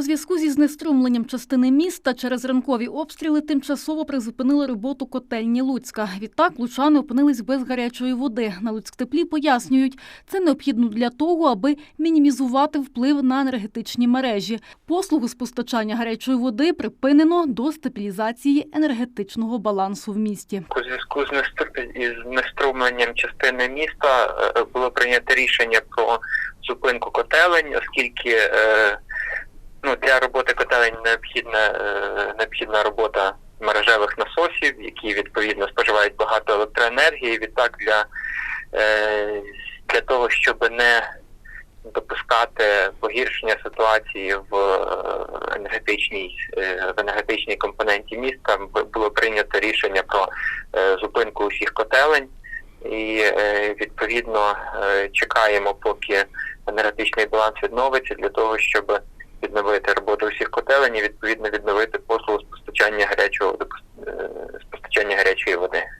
У зв'язку зі знеструмленням частини міста через ранкові обстріли тимчасово призупинили роботу котельні Луцька. Відтак лучани опинились без гарячої води. На Луцьктеплі пояснюють, це необхідно для того, аби мінімізувати вплив на енергетичні мережі. Послугу з постачання гарячої води припинено до стабілізації енергетичного балансу в місті. У зв'язку з нестр- із неструмленням частини міста е, було прийнято рішення про зупинку котелень, оскільки е, ну, для роботи котелень необхідна, е, необхідна робота мережевих насосів, які відповідно споживають багато електроенергії. Відтак для, е, для того, щоб не допускати погіршення ситуації в е, енергетичній в енергетичній компоненті міста було прийнято рішення про зупинку усіх котелень, і відповідно чекаємо, поки енергетичний баланс відновиться для того, щоб відновити роботу усіх відповідно відновити послугу з постачання гарячого водопос- е, з постачання гарячої води.